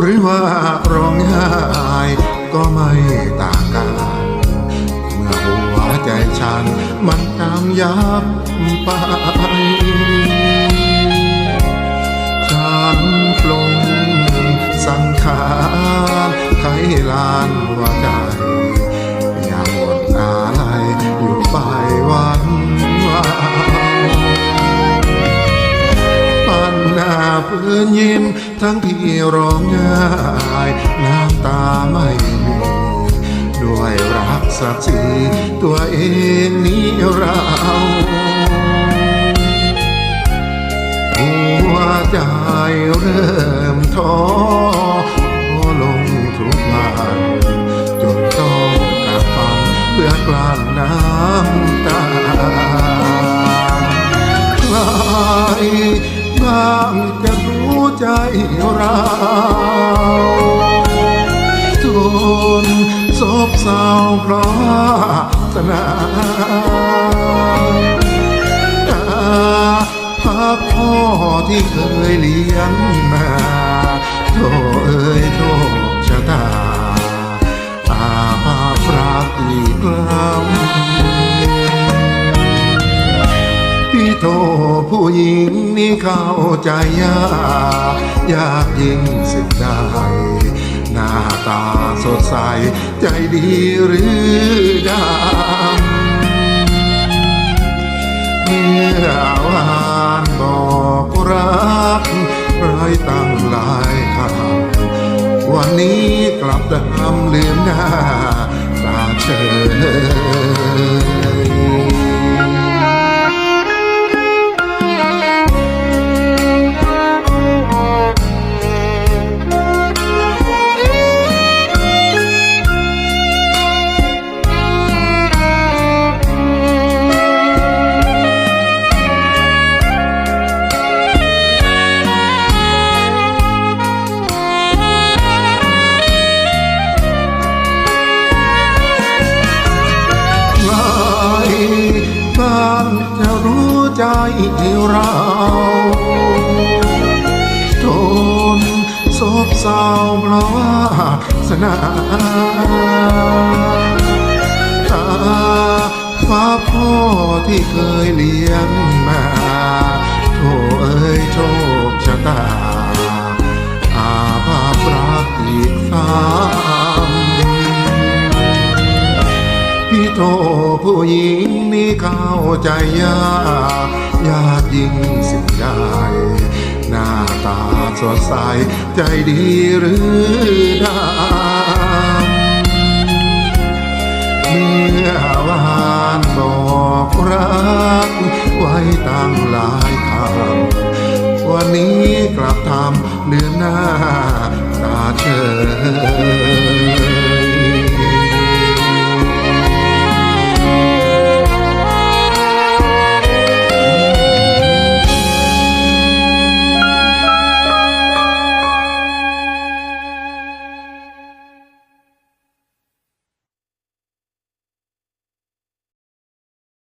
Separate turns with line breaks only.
หรือว่าร้องไห้ก็ไม่ต่างกัน เมื่อหัวใจฉันมันกำยับไป ฉันปลงสังขารไขลานหัวใจยามหมดอะไรอยู่ไปวัน พื้นยิ้ม ทั้งที่ร้องไห้น้ำตาไม่มีด้วยรักศักดิ์ศรีตัวเองนี้เราหัวใจเริ่มท้อลงทุกวันจนต้องกัดฟันเพื่อกลั้นน้ำตาใครบ้างจะ ใจเราจนซบเศร้าเพราะวาสนาพักพ่อที่เคยเลี้ยงมาโทเอ่ยโทษชะตาอาภาพรักอีกครั้ง หญิงนี่เข้าใจยากยากยิ่งสิ่งใดหน้าตาสดใส ใจดีหรือดำเมื่อวานบอกรักไรตั้งหลายคำวันนี้กลับดำลืมหน้าตาเฉย เราทนโศกเศร้าเพราะว่าสนาตาฟ้าพ่อที่เคยเลี้ยงมาโถเอ้ยโชคชะตา หญิงนี่เข้าใจยากยากยิ่งสิ่งใดหน้าตาสดใสใจดีหรือดำเมื่อวานบอกรัก ไว้ตั้งหลายคำวันนี้กลับทำเดือนหน้าตาเฉย